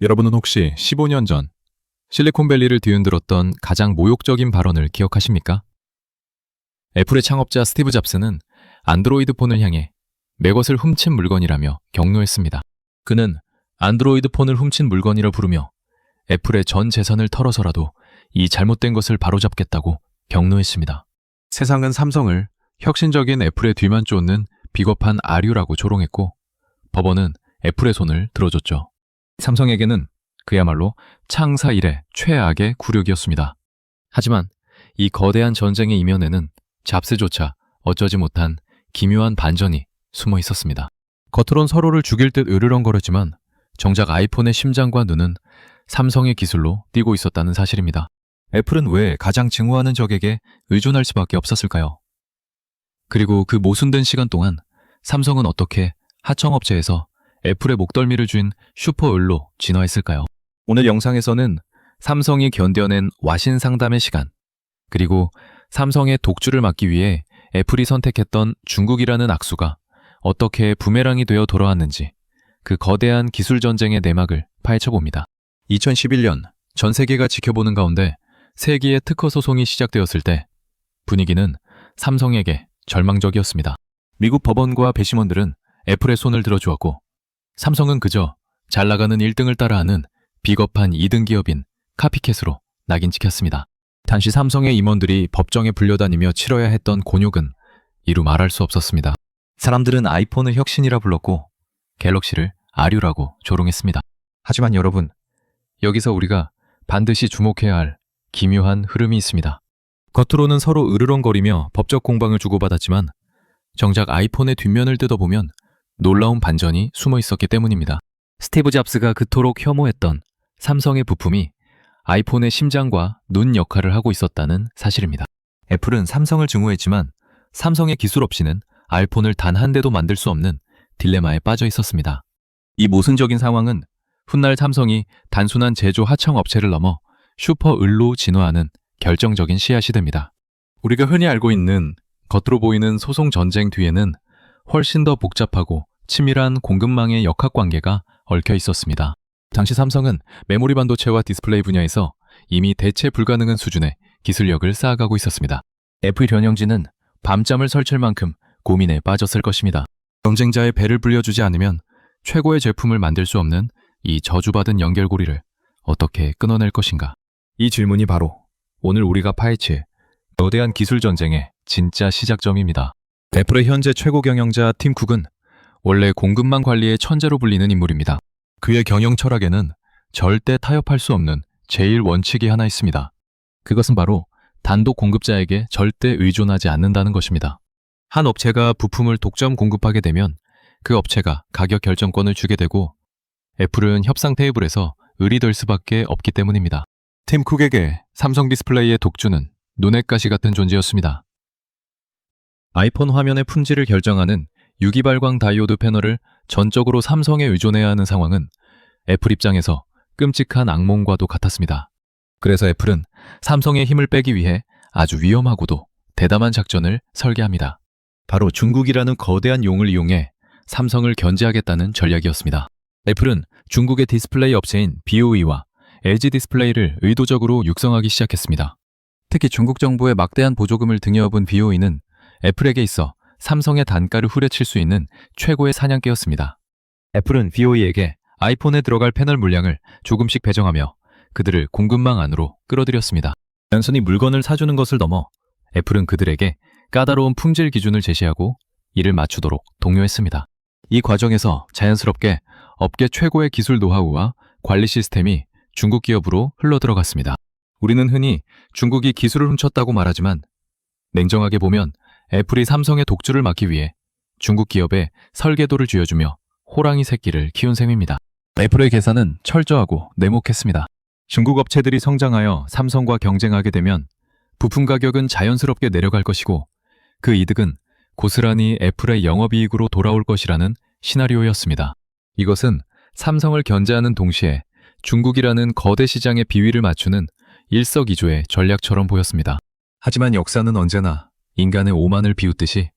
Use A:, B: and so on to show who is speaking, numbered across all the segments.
A: 여러분은 혹시 15년 전 실리콘밸리를 뒤흔들었던 가장 모욕적인 발언을 기억하십니까? 애플의 창업자 스티브 잡스는 안드로이드 폰을 향해 매것을 훔친 물건이라며 경로했습니다. 그는 안드로이드 폰을 훔친 물건이라 부르며 애플의 전 재산을 털어서라도 이 잘못된 것을 바로잡겠다고 경로했습니다. 세상은 삼성을 혁신적인 애플의 뒤만 쫓는 비겁한 아류라고 조롱했고 법원은 애플의 손을 들어줬죠. 삼성에게는 그야말로 창사 이래 최악의 굴욕이었습니다. 하지만 이 거대한 전쟁의 이면에는 잡스조차 어쩌지 못한 기묘한 반전이 숨어 있었습니다. 겉으론 서로를 죽일 듯 으르렁거렸지만 정작 아이폰의 심장과 눈은 삼성의 기술로 뛰고 있었다는 사실입니다. 애플은 왜 가장 증오하는 적에게 의존할 수밖에 없었을까요? 그리고 그 모순된 시간 동안 삼성은 어떻게 하청업체에서 애플의 목덜미를 쥔 슈퍼을로 진화했을까요? 오늘 영상에서는 삼성이 견뎌낸 와신 상담의 시간, 그리고 삼성의 독주를 막기 위해 애플이 선택했던 중국이라는 악수가 어떻게 부메랑이 되어 돌아왔는지 그 거대한 기술 전쟁의 내막을 파헤쳐 봅니다. 2011년 전 세계가 지켜보는 가운데 세기의 특허 소송이 시작되었을 때 분위기는 삼성에게 절망적이었습니다. 미국 법원과 배심원들은 애플의 손을 들어주었고 삼성은 그저 잘 나가는 1등을 따라하는 비겁한 2등 기업인 카피캣으로 낙인 찍혔습니다. 당시 삼성의 임원들이 법정에 불려다니며 치러야 했던 곤욕은 이루 말할 수 없었습니다. 사람들은 아이폰을 혁신이라 불렀고 갤럭시를 아류라고 조롱했습니다. 하지만 여러분, 여기서 우리가 반드시 주목해야 할 기묘한 흐름이 있습니다. 겉으로는 서로 으르렁거리며 법적 공방을 주고받았지만 정작 아이폰의 뒷면을 뜯어보면 놀라운 반전이 숨어 있었기 때문입니다. 스티브 잡스가 그토록 혐오했던 삼성의 부품이 아이폰의 심장과 눈 역할을 하고 있었다는 사실입니다. 애플은 삼성을 증오했지만 삼성의 기술 없이는 아이폰을 단 한 대도 만들 수 없는 딜레마에 빠져 있었습니다. 이 모순적인 상황은 훗날 삼성이 단순한 제조 하청 업체를 넘어 슈퍼 을로 진화하는 결정적인 씨앗이 됩니다. 우리가 흔히 알고 있는 겉으로 보이는 소송 전쟁 뒤에는 훨씬 더 복잡하고 치밀한 공급망의 역학관계가 얽혀 있었습니다. 당시 삼성은 메모리 반도체와 디스플레이 분야에서 이미 대체 불가능한 수준의 기술력을 쌓아가고 있었습니다. 애플 현영진은 밤잠을 설칠 만큼 고민에 빠졌을 것입니다. 경쟁자의 배를 불려주지 않으면 최고의 제품을 만들 수 없는 이 저주받은 연결고리를 어떻게 끊어낼 것인가? 이 질문이 바로 오늘 우리가 파헤칠 거대한 기술 전쟁의 진짜 시작점입니다. 애플의 현재 최고 경영자 팀 쿡은 원래 공급망 관리의 천재로 불리는 인물입니다. 그의 경영 철학에는 절대 타협할 수 없는 제일 원칙이 하나 있습니다. 그것은 바로 단독 공급자에게 절대 의존하지 않는다는 것입니다. 한 업체가 부품을 독점 공급하게 되면 그 업체가 가격 결정권을 주게 되고 애플은 협상 테이블에서 을이 될 수밖에 없기 때문입니다. 팀 쿡에게 삼성 디스플레이의 독주는 눈의 가시 같은 존재였습니다. 아이폰 화면의 품질을 결정하는 유기발광 다이오드 패널을 전적으로 삼성에 의존해야 하는 상황은 애플 입장에서 끔찍한 악몽과도 같았습니다. 그래서 애플은 삼성의 힘을 빼기 위해 아주 위험하고도 대담한 작전을 설계합니다. 바로 중국이라는 거대한 용을 이용해 삼성을 견제하겠다는 전략이었습니다. 애플은 중국의 디스플레이 업체인 BOE와 LG 디스플레이를 의도적으로 육성하기 시작했습니다. 특히 중국 정부의 막대한 보조금을 등에 업은 BOE는 애플에게 있어 삼성의 단가를 후려칠 수 있는 최고의 사냥개였습니다. 애플은 BOE에게 아이폰에 들어갈 패널 물량을 조금씩 배정하며 그들을 공급망 안으로 끌어들였습니다. 단순히 물건을 사주는 것을 넘어 애플은 그들에게 까다로운 품질 기준을 제시하고 이를 맞추도록 독려했습니다. 이 과정에서 자연스럽게 업계 최고의 기술 노하우와 관리 시스템이 중국 기업으로 흘러들어갔습니다. 우리는 흔히 중국이 기술을 훔쳤다고 말하지만 냉정하게 보면 애플이 삼성의 독주를 막기 위해 중국 기업에 설계도를 쥐어주며 호랑이 새끼를 키운 셈입니다. 애플의 계산은 철저하고 냉혹했습니다. 중국 업체들이 성장하여 삼성과 경쟁하게 되면 부품 가격은 자연스럽게 내려갈 것이고 그 이득은 고스란히 애플의 영업이익으로 돌아올 것이라는 시나리오였습니다. 이것은 삼성을 견제하는 동시에 중국이라는 거대 시장의 비위를 맞추는 일석이조의 전략처럼 보였습니다. 하지만 역사는 언제나 인간의 오만을 비웃듯이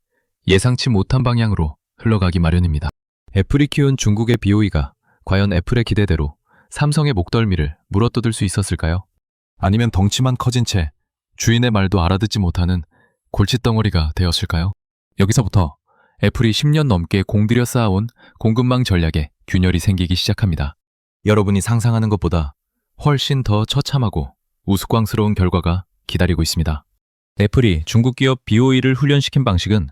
A: 예상치 못한 방향으로 흘러가기 마련입니다. 애플이 키운 중국의 BOE가 과연 애플의 기대대로 삼성의 목덜미를 물어뜯을 수 있었을까요? 아니면 덩치만 커진 채 주인의 말도 알아듣지 못하는 골칫덩어리가 되었을까요? 여기서부터 애플이 10년 넘게 공들여 쌓아온 공급망 전략에 균열이 생기기 시작합니다. 여러분이 상상하는 것보다 훨씬 더 처참하고 우스꽝스러운 결과가 기다리고 있습니다. 애플이 중국 기업 BOE를 훈련시킨 방식은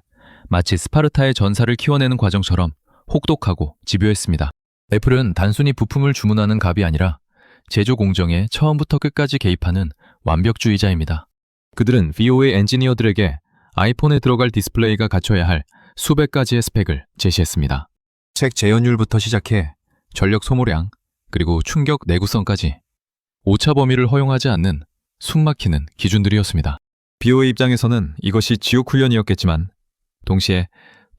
A: 마치 스파르타의 전사를 키워내는 과정처럼 혹독하고 집요했습니다. 애플은 단순히 부품을 주문하는 갑이 아니라 제조 공정에 처음부터 끝까지 개입하는 완벽주의자입니다. 그들은 BOE 엔지니어들에게 아이폰에 들어갈 디스플레이가 갖춰야 할 수백 가지의 스펙을 제시했습니다. 책 재현율부터 시작해 전력 소모량, 그리고 충격 내구성까지 오차 범위를 허용하지 않는 숨막히는 기준들이었습니다. BOE 입장에서는 이것이 지옥 훈련이었겠지만 동시에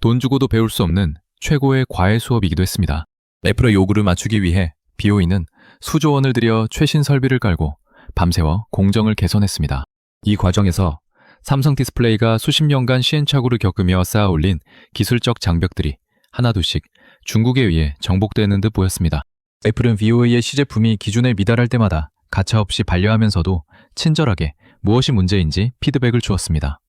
A: 돈 주고도 배울 수 없는 최고의 과외 수업이기도 했습니다. 애플의 요구를 맞추기 위해 BOE는 수조 원을 들여 최신 설비를 깔고 밤새워 공정을 개선했습니다. 이 과정에서 삼성 디스플레이가 수십 년간 시행착오를 겪으며 쌓아 올린 기술적 장벽들이 하나둘씩 중국에 의해 정복되는 듯 보였습니다. 애플은 BOE의 시제품이 기준에 미달할 때마다 가차없이 반려하면서도 친절하게 무엇이 문제인지 피드백을 주었습니다.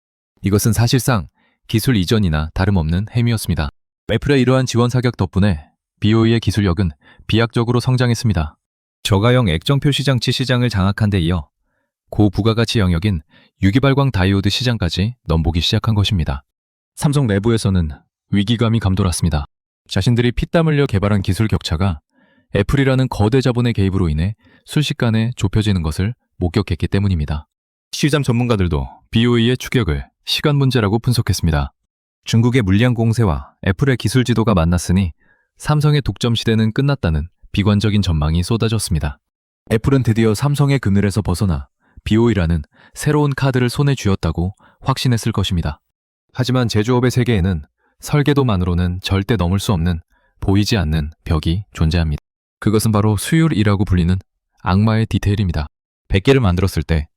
A: 이것은 사실상 기술 이전이나 다름없는 행위였습니다. 애플의 이러한 지원 사격 덕분에 BOE의 기술력은 비약적으로 성장했습니다. 저가형 액정표 시장치 시장을 장악한 데 이어 고부가가치 영역인 유기발광 다이오드 시장까지 넘보기 시작한 것입니다. 삼성 내부에서는 위기감이 감돌았습니다. 자신들이 피땀 흘려 개발한 기술 격차가 애플이라는 거대 자본의 개입으로 인해 순식간에 좁혀지는 것을 목격했기 때문입니다. 시장 전문가들도 BOE의 추격을 시간 문제라고 분석했습니다. 중국의 물량 공세와 애플의 기술 지도가 만났으니 삼성의 독점 시대는 끝났다는 비관적인 전망이 쏟아졌습니다. 애플은 드디어 삼성의 그늘에서 벗어나 BOE라는 새로운 카드를 손에 쥐었다고 확신했을 것입니다. 하지만 제조업의 세계에는 설계도만으로는 절대 넘을 수 없는 보이지 않는 벽이 존재합니다. 그것은 바로 수율이라고 불리는 악마의 디테일입니다. 100개를 만들었을 때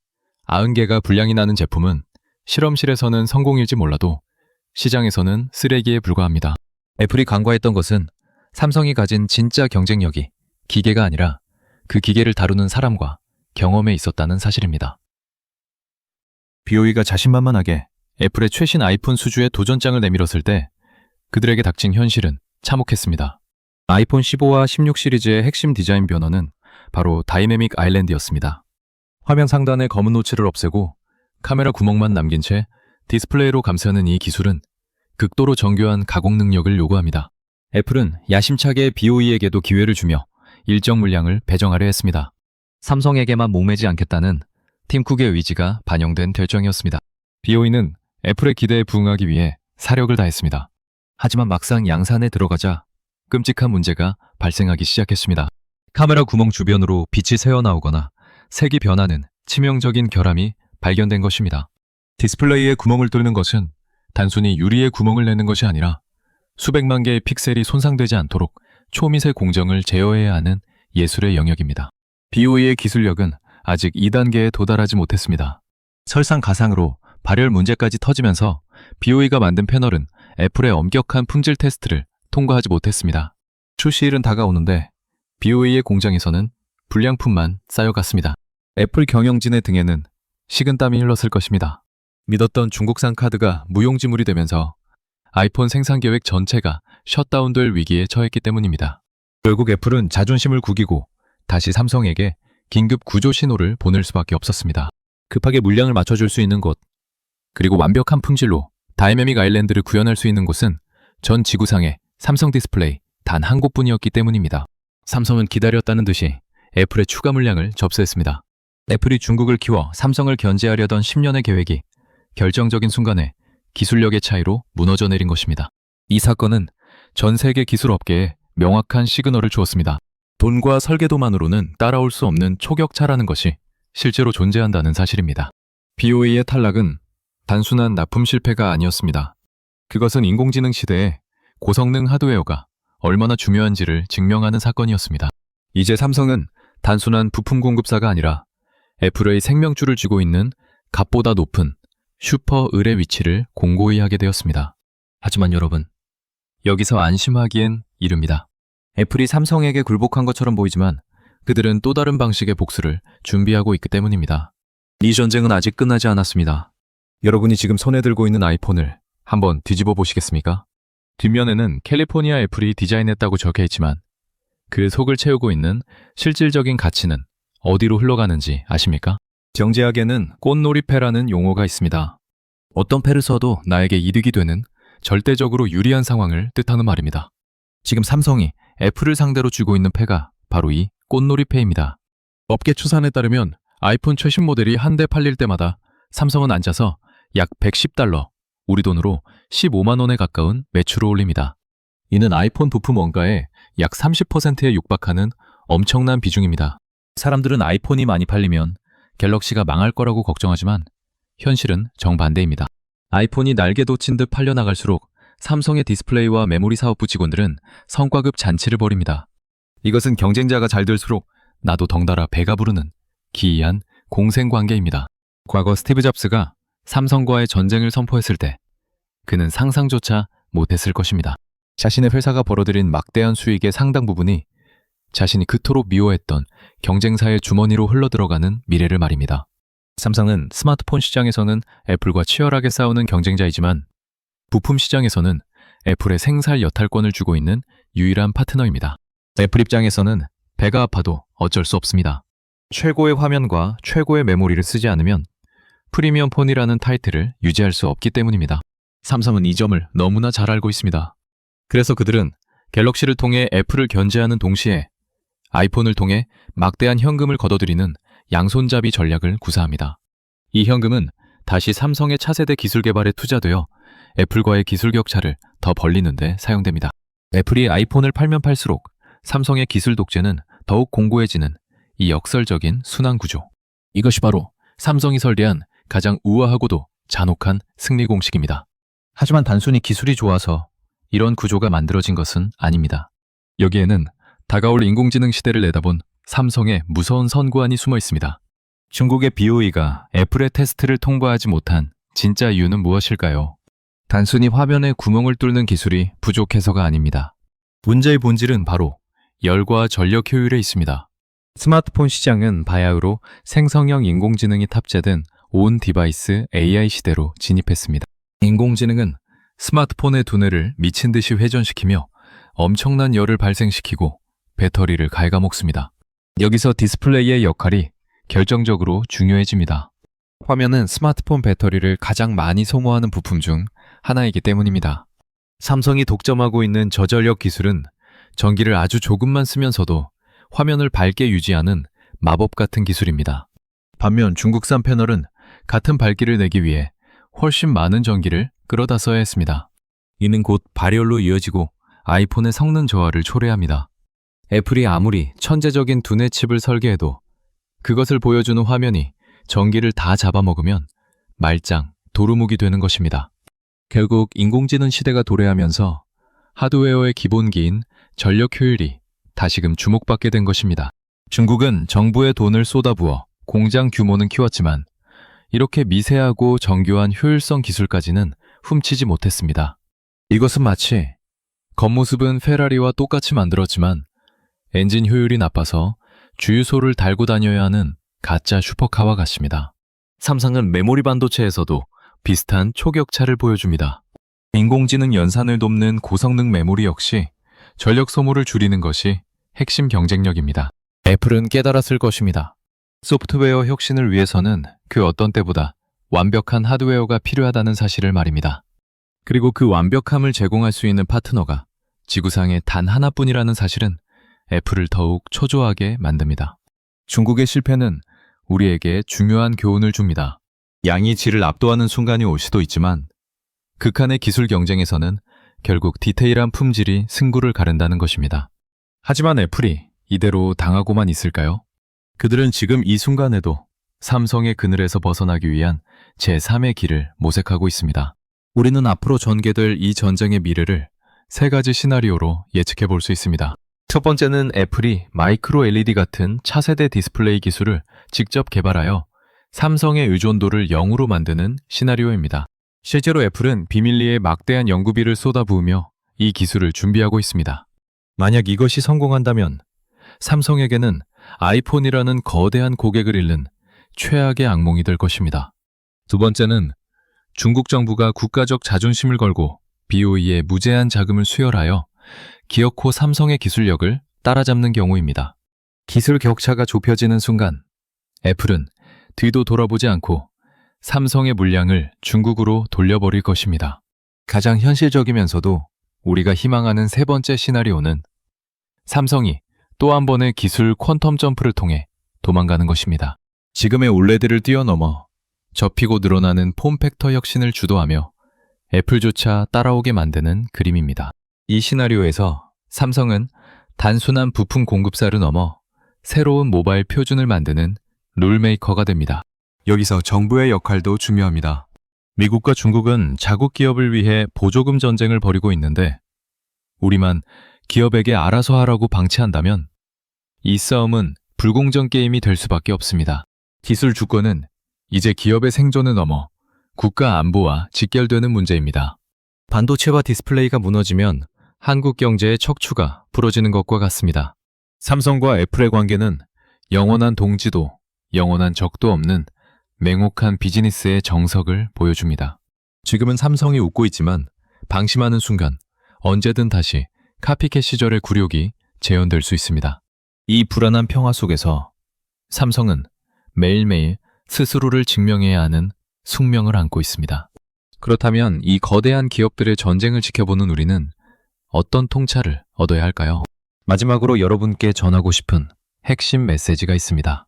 A: 90개가 불량이 나는 제품은 실험실에서는 성공일지 몰라도 시장에서는 쓰레기에 불과합니다. 애플이 간과했던 것은 삼성이 가진 진짜 경쟁력이 기계가 아니라 그 기계를 다루는 사람과 경험에 있었다는 사실입니다. BOE가 자신만만하게 애플의 최신 아이폰 수주의 도전장을 내밀었을 때 그들에게 닥친 현실은 참혹했습니다. 아이폰 15와 16 시리즈의 핵심 디자인 변화는 바로 다이내믹 아일랜드였습니다. 화면 상단의 검은 노치를 없애고 카메라 구멍만 남긴 채 디스플레이로 감싸는 이 기술은 극도로 정교한 가공 능력을 요구합니다. 애플은 야심차게 BOE에게도 기회를 주며 일정 물량을 배정하려 했습니다. 삼성에게만 목매지 않겠다는 팀 쿡의 의지가 반영된 결정이었습니다. BOE는 애플의 기대에 부응하기 위해 사력을 다했습니다. 하지만 막상 양산에 들어가자 끔찍한 문제가 발생하기 시작했습니다. 카메라 구멍 주변으로 빛이 새어나오거나 색이 변하는 치명적인 결함이 발견된 것입니다. 디스플레이에 구멍을 뚫는 것은 단순히 유리에 구멍을 내는 것이 아니라 수백만 개의 픽셀이 손상되지 않도록 초미세 공정을 제어해야 하는 예술의 영역입니다. BOE의 기술력은 아직 2단계에 도달하지 못했습니다. 설상가상으로 발열 문제까지 터지면서 BOE가 만든 패널은 애플의 엄격한 품질 테스트를 통과하지 못했습니다. 출시일은 다가오는데 BOE의 공장에서는 불량품만 쌓여갔습니다. 애플 경영진의 등에는 식은땀이 흘렀을 것입니다. 믿었던 중국산 카드가 무용지물이 되면서 아이폰 생산 계획 전체가 셧다운될 위기에 처했기 때문입니다. 결국 애플은 자존심을 구기고 다시 삼성에게 긴급 구조 신호를 보낼 수밖에 없었습니다. 급하게 물량을 맞춰줄 수 있는 곳, 그리고 완벽한 품질로 다이내믹 아일랜드를 구현할 수 있는 곳은 전 지구상의 삼성 디스플레이 단 한 곳뿐이었기 때문입니다. 삼성은 기다렸다는 듯이 애플의 추가 물량을 접수했습니다. 애플이 중국을 키워 삼성을 견제하려던 10년의 계획이 결정적인 순간에 기술력의 차이로 무너져 내린 것입니다. 이 사건은 전 세계 기술 업계에 명확한 시그널을 주었습니다. 돈과 설계도만으로는 따라올 수 없는 초격차라는 것이 실제로 존재한다는 사실입니다. BOE의 탈락은 단순한 납품 실패가 아니었습니다. 그것은 인공지능 시대에 고성능 하드웨어가 얼마나 중요한지를 증명하는 사건이었습니다. 이제 삼성은 단순한 부품 공급사가 아니라 애플의 생명줄을 쥐고 있는 값보다 높은 슈퍼 을의 위치를 공고히 하게 되었습니다. 하지만 여러분, 여기서 안심하기엔 이릅니다. 애플이 삼성에게 굴복한 것처럼 보이지만 그들은 또 다른 방식의 복수를 준비하고 있기 때문입니다. 이 전쟁은 아직 끝나지 않았습니다. 여러분이 지금 손에 들고 있는 아이폰을 한번 뒤집어 보시겠습니까? 뒷면에는 캘리포니아 애플이 디자인했다고 적혀 있지만 그 속을 채우고 있는 실질적인 가치는 어디로 흘러가는지 아십니까? 정제학에는 꽃놀이패라는 용어가 있습니다. 어떤 패를 써도 나에게 이득이 되는 절대적으로 유리한 상황을 뜻하는 말입니다. 지금 삼성이 애플을 상대로 쥐고 있는 패가 바로 이 꽃놀이패입니다. 업계 추산에 따르면 아이폰 최신 모델이 한 대 팔릴 때마다 삼성은 앉아서 약 110달러, 우리 돈으로 15만 원에 가까운 매출을 올립니다. 이는 아이폰 부품 원가의 약 30%에 육박하는 엄청난 비중입니다. 사람들은 아이폰이 많이 팔리면 갤럭시가 망할 거라고 걱정하지만 현실은 정반대입니다. 아이폰이 날개 돋친 듯 팔려나갈수록 삼성의 디스플레이와 메모리 사업부 직원들은 성과급 잔치를 벌입니다. 이것은 경쟁자가 잘 될수록 나도 덩달아 배가 부르는 기이한 공생 관계입니다. 과거 스티브 잡스가 삼성과의 전쟁을 선포했을 때 그는 상상조차 못했을 것입니다. 자신의 회사가 벌어들인 막대한 수익의 상당 부분이 자신이 그토록 미워했던 경쟁사의 주머니로 흘러들어가는 미래를 말입니다. 삼성은 스마트폰 시장에서는 애플과 치열하게 싸우는 경쟁자이지만 부품 시장에서는 애플의 생살 여탈권을 주고 있는 유일한 파트너입니다. 애플 입장에서는 배가 아파도 어쩔 수 없습니다. 최고의 화면과 최고의 메모리를 쓰지 않으면 프리미엄 폰이라는 타이틀을 유지할 수 없기 때문입니다. 삼성은 이 점을 너무나 잘 알고 있습니다. 그래서 그들은 갤럭시를 통해 애플을 견제하는 동시에 아이폰을 통해 막대한 현금을 거둬들이는 양손잡이 전략을 구사합니다. 이 현금은 다시 삼성의 차세대 기술 개발에 투자되어 애플과의 기술 격차를 더 벌리는데 사용됩니다. 애플이 아이폰을 팔면 팔수록 삼성의 기술 독재는 더욱 공고해지는 이 역설적인 순환 구조. 이것이 바로 삼성이 설계한 가장 우아하고도 잔혹한 승리 공식입니다. 하지만 단순히 기술이 좋아서 이런 구조가 만들어진 것은 아닙니다. 여기에는 다가올 인공지능 시대를 내다본 삼성의 무서운 선구안이 숨어 있습니다. 중국의 BOE가 애플의 테스트를 통과하지 못한 진짜 이유는 무엇일까요? 단순히 화면에 구멍을 뚫는 기술이 부족해서가 아닙니다. 문제의 본질은 바로 열과 전력 효율에 있습니다. 스마트폰 시장은 바야흐로 생성형 인공지능이 탑재된 온 디바이스 AI 시대로 진입했습니다. 인공지능은 스마트폰의 두뇌를 미친 듯이 회전시키며 엄청난 열을 발생시키고 배터리를 갉아먹습니다. 여기서 디스플레이의 역할이 결정적으로 중요해집니다. 화면은 스마트폰 배터리를 가장 많이 소모하는 부품 중 하나이기 때문입니다. 삼성이 독점하고 있는 저전력 기술은 전기를 아주 조금만 쓰면서도 화면을 밝게 유지하는 마법 같은 기술입니다. 반면 중국산 패널은 같은 밝기를 내기 위해 훨씬 많은 전기를 끌어다 써야 했습니다. 이는 곧 발열로 이어지고 아이폰의 성능 저하를 초래합니다. 애플이 아무리 천재적인 두뇌 칩을 설계해도 그것을 보여주는 화면이 전기를 다 잡아먹으면 말짱 도루묵이 되는 것입니다. 결국 인공지능 시대가 도래하면서 하드웨어의 기본기인 전력 효율이 다시금 주목받게 된 것입니다. 중국은 정부의 돈을 쏟아부어 공장 규모는 키웠지만 이렇게 미세하고 정교한 효율성 기술까지는 훔치지 못했습니다. 이것은 마치 겉모습은 페라리와 똑같이 만들었지만 엔진 효율이 나빠서 주유소를 달고 다녀야 하는 가짜 슈퍼카와 같습니다. 삼성은 메모리 반도체에서도 비슷한 초격차를 보여줍니다. 인공지능 연산을 돕는 고성능 메모리 역시 전력 소모를 줄이는 것이 핵심 경쟁력입니다. 애플은 깨달았을 것입니다. 소프트웨어 혁신을 위해서는 그 어떤 때보다 완벽한 하드웨어가 필요하다는 사실을 말입니다. 그리고 그 완벽함을 제공할 수 있는 파트너가 지구상에 단 하나뿐이라는 사실은 애플을 더욱 초조하게 만듭니다. 중국의 실패는 우리에게 중요한 교훈을 줍니다. 양이 질을 압도하는 순간이 올 수도 있지만 극한의 기술 경쟁에서는 결국 디테일한 품질이 승부를 가른다는 것입니다. 하지만 애플이 이대로 당하고만 있을까요? 그들은 지금 이 순간에도 삼성의 그늘에서 벗어나기 위한 제3의 길을 모색하고 있습니다. 우리는 앞으로 전개될 이 전쟁의 미래를 세 가지 시나리오로 예측해 볼 수 있습니다. 첫 번째는 애플이 마이크로 LED 같은 차세대 디스플레이 기술을 직접 개발하여 삼성의 의존도를 0으로 만드는 시나리오입니다. 실제로 애플은 비밀리에 막대한 연구비를 쏟아부으며 이 기술을 준비하고 있습니다. 만약 이것이 성공한다면 삼성에게는 아이폰이라는 거대한 고객을 잃는 최악의 악몽이 될 것입니다. 두 번째는 중국 정부가 국가적 자존심을 걸고 BOE에 무제한 자금을 수혈하여 기어코 삼성의 기술력을 따라잡는 경우입니다. 기술 격차가 좁혀지는 순간 애플은 뒤도 돌아보지 않고 삼성의 물량을 중국으로 돌려버릴 것입니다. 가장 현실적이면서도 우리가 희망하는 세 번째 시나리오는 삼성이 또 한 번의 기술 퀀텀 점프를 통해 도망가는 것입니다. 지금의 올레드를 뛰어넘어 접히고 늘어나는 폼 팩터 혁신을 주도하며 애플조차 따라오게 만드는 그림입니다. 이 시나리오에서 삼성은 단순한 부품 공급사를 넘어 새로운 모바일 표준을 만드는 룰메이커가 됩니다. 여기서 정부의 역할도 중요합니다. 미국과 중국은 자국 기업을 위해 보조금 전쟁을 벌이고 있는데 우리만 기업에게 알아서 하라고 방치한다면 이 싸움은 불공정 게임이 될 수밖에 없습니다. 기술 주권은 이제 기업의 생존을 넘어 국가 안보와 직결되는 문제입니다. 반도체와 디스플레이가 무너지면 한국 경제의 척추가 부러지는 것과 같습니다. 삼성과 애플의 관계는 영원한 동지도 영원한 적도 없는 맹혹한 비즈니스의 정석을 보여줍니다. 지금은 삼성이 웃고 있지만 방심하는 순간 언제든 다시 카피캣 시절의 굴욕이 재현될 수 있습니다. 이 불안한 평화 속에서 삼성은 매일매일 스스로를 증명해야 하는 숙명을 안고 있습니다. 그렇다면 이 거대한 기업들의 전쟁을 지켜보는 우리는 어떤 통찰을 얻어야 할까요? 마지막으로 여러분께 전하고 싶은 핵심 메시지가 있습니다.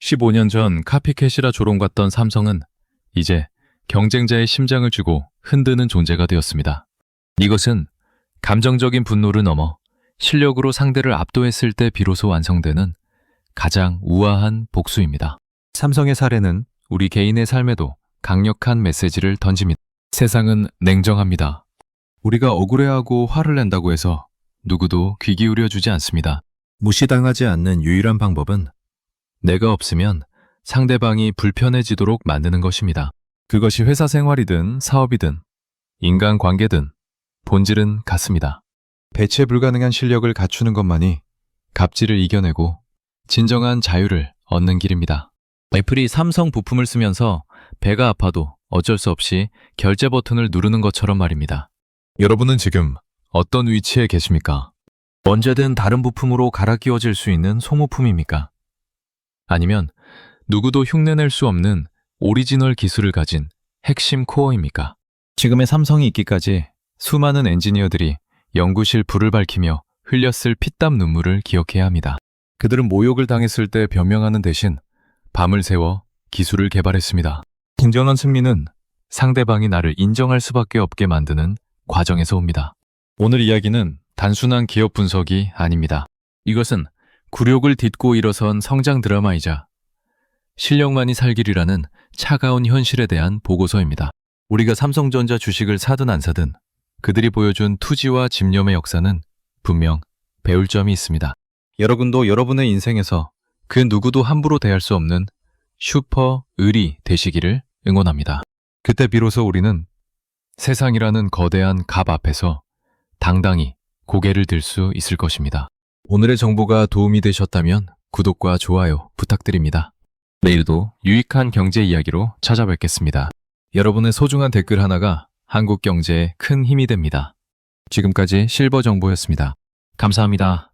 A: 15년 전 카피캣이라 조롱받던 삼성은 이제 경쟁자의 심장을 쥐고 흔드는 존재가 되었습니다. 이것은 감정적인 분노를 넘어 실력으로 상대를 압도했을 때 비로소 완성되는 가장 우아한 복수입니다. 삼성의 사례는 우리 개인의 삶에도 강력한 메시지를 던집니다. 세상은 냉정합니다. 우리가 억울해하고 화를 낸다고 해서 누구도 귀 기울여 주지 않습니다. 무시당하지 않는 유일한 방법은 내가 없으면 상대방이 불편해지도록 만드는 것입니다. 그것이 회사 생활이든 사업이든 인간 관계든 본질은 같습니다. 배체 불가능한 실력을 갖추는 것만이 갑질을 이겨내고 진정한 자유를 얻는 길입니다. 애플이 삼성 부품을 쓰면서 배가 아파도 어쩔 수 없이 결제 버튼을 누르는 것처럼 말입니다. 여러분은 지금 어떤 위치에 계십니까? 언제든 다른 부품으로 갈아 끼워질 수 있는 소모품입니까? 아니면 누구도 흉내낼 수 없는 오리지널 기술을 가진 핵심 코어입니까? 지금의 삼성이 있기까지 수많은 엔지니어들이 연구실 불을 밝히며 흘렸을 피땀 눈물을 기억해야 합니다. 그들은 모욕을 당했을 때 변명하는 대신 밤을 새워 기술을 개발했습니다. 진정한 승리는 상대방이 나를 인정할 수밖에 없게 만드는 과정에서 옵니다. 오늘 이야기는 단순한 기업 분석이 아닙니다. 이것은 굴욕을 딛고 일어선 성장 드라마이자 실력만이 살 길이라는 차가운 현실에 대한 보고서입니다. 우리가 삼성전자 주식을 사든 안 사든 그들이 보여준 투지와 집념의 역사는 분명 배울 점이 있습니다. 여러분도 여러분의 인생에서 그 누구도 함부로 대할 수 없는 슈퍼 의리 되시기를 응원합니다. 그때 비로소 우리는 세상이라는 거대한 갑 앞에서 당당히 고개를 들 수 있을 것입니다. 오늘의 정보가 도움이 되셨다면 구독과 좋아요 부탁드립니다. 내일도 유익한 경제 이야기로 찾아뵙겠습니다. 여러분의 소중한 댓글 하나가 한국 경제에 큰 힘이 됩니다. 지금까지 실버 정보였습니다. 감사합니다.